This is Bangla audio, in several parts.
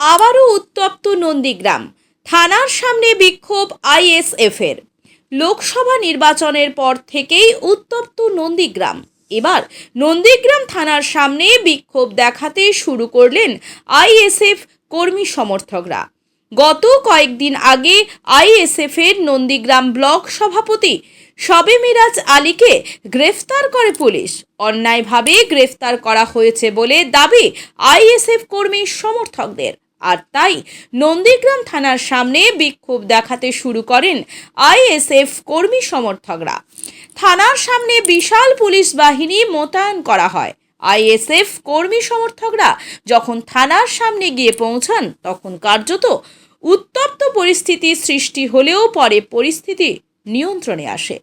আবারও উত্তপ্ত নন্দীগ্রাম। থানার সামনে বিক্ষোভ আইএসএফের। লোকসভা নির্বাচনের পর থেকেই উত্তপ্ত নন্দীগ্রাম। এবার নন্দীগ্রাম থানার সামনে বিক্ষোভ দেখাতে শুরু করলেন আইএসএফ কর্মী সমর্থকরা। গত কয়েকদিন আগে আইএসএফ এর নন্দীগ্রাম ব্লক সভাপতি সবে মিরাজ আলীকে গ্রেফতার করে পুলিশ। অন্যায়ভাবে গ্রেফতার করা হয়েছে বলে দাবি আইএসএফ কর্মী সমর্থকদের। আর তাই নন্দীগ্রাম থানার সামনে বিক্ষোভ দেখাতে শুরু করেন আইএসএফ কর্মী সমর্থকরা। থানার সামনে বিশাল পুলিশ বাহিনী মোতায়েন করা হয়। আইএসএফ কর্মী সমর্থকরা যখন থানার সামনে গিয়ে পৌঁছান, তখন কার্যত উত্তপ্ত পরিস্থিতি সৃষ্টি হলেও পরে পরিস্থিতি নিয়ন্ত্রণে আসে।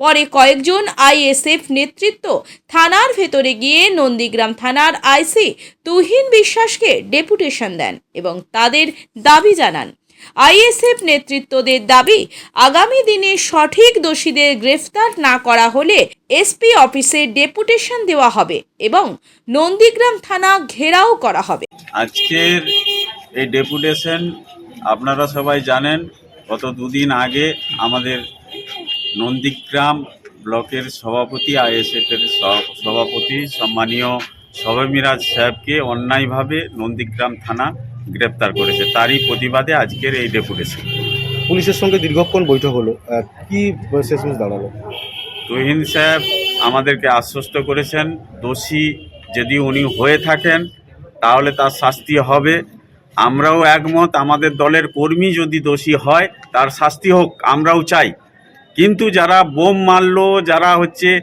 পরে কয়েকজন আইএসএফ নেতৃত্ব থানার ভেতরে গিয়ে নন্দীগ্রাম থানার আইসি তুহিন বিশ্বাসকে ডেপুটেশন দেন এবং তাদের দাবি জানান। আইএসএফ নেতৃত্বদের দাবি, আগামী দিনে সঠিক দোষীদের গ্রেফতার না করা হলে এসপি অফিসে ডেপুটেশন দেওয়া হবে এবং নন্দীগ্রাম থানা ঘেরাও করা হবে। আজকের এই ডেপুটেশন আপনারা সবাই জানেন, গত দুদিন আগে আমাদের নন্দীগ্রাম ব্লকের সভাপতি আইএসএফের সভাপতি সম্মানীয় সবে মিরাজ সাহেবকে অন্যায়ভাবে নন্দীগ্রাম থানা গ্রেপ্তার করেছে। তারই প্রতিবাদে আজকের এই ডেপুটেশন। পুলিশের সঙ্গে দীর্ঘক্ষণ বৈঠক হলো। কি শেষমেশ দাঁড়াল? তুহিন সাহেব আমাদেরকে আশ্বস্ত করেছেন দোষী যদি উনি হয়ে থাকেন তাহলে তার শাস্তি হবে। আমরাও একমত আমাদের দলের কর্মী যদি দোষী হয় তার শাস্তি হোক আমরাও চাই। কিন্তু যারা বোম মারল যারা হচ্ছে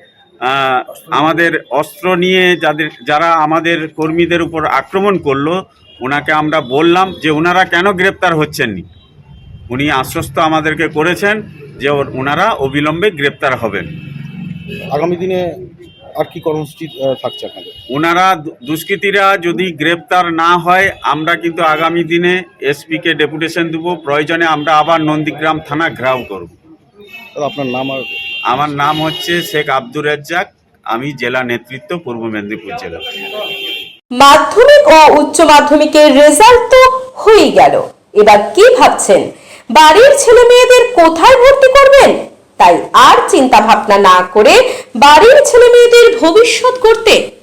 আমাদের অস্ত্র নিয়ে যাদের যারা আমাদের কর্মীদের উপর আক্রমণ করল ওনাকে আমরা বললাম যে ওনারা কেন গ্রেপ্তার হচ্ছেন হচ্ছেননি? উনি আশ্বস্ত আমাদেরকে করেছেন যে ওর- ওনারা অবিলম্বে গ্রেপ্তার হবেন। আগামী দিনে আর কি কর্মসূচি থাকছে আপনাদের? ওনারা দুষ্কৃতীরা যদি গ্রেপ্তার না হয় আমরা কিন্তু আগামী দিনে এসপিকে ডেপুটেশন দেব। প্রয়োজনে আমরা আবার নন্দীগ্রাম থানা ঘেরাও করব। আপনার নাম আর আমার নাম হচ্ছে শেখ আব্দুর রাজ্জাক। আমি জেলা নেতৃত্ব পূর্ব মেদিনীপুর জেলা। মাধ্যমিক ও উচ্চ মাধ্যমিকের রেজাল্ট তো হয়েই গেল। এবার কি ভাবছেন? বাড়ির ছেলে মেয়েদের কোথায় ভর্তি করবেন? তাই আর চিন্তা ভাবনা না করে বাড়ির ছেলে মেয়েদের ভবিষ্যৎ করতে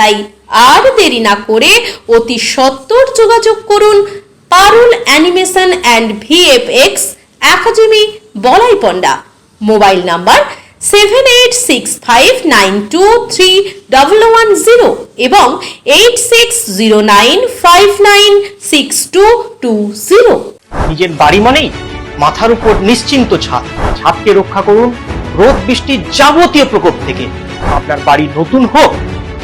তাই আর দেরি না করে অতি সত্বর যোগাযোগ করুন Parul animation and VFX academy Balai Panda mobile number seven eight six five nine two three double one zero এবং eight six zero nine five nine six two two zero. নিজের বাড়ি মানেই মাথার উপর নিশ্চিন্ত ছাদ। ছাদকে রক্ষা করুন রোদ বৃষ্টির যাবতীয় প্রকোপ থেকে। আপনার বাড়ি নতুন হোক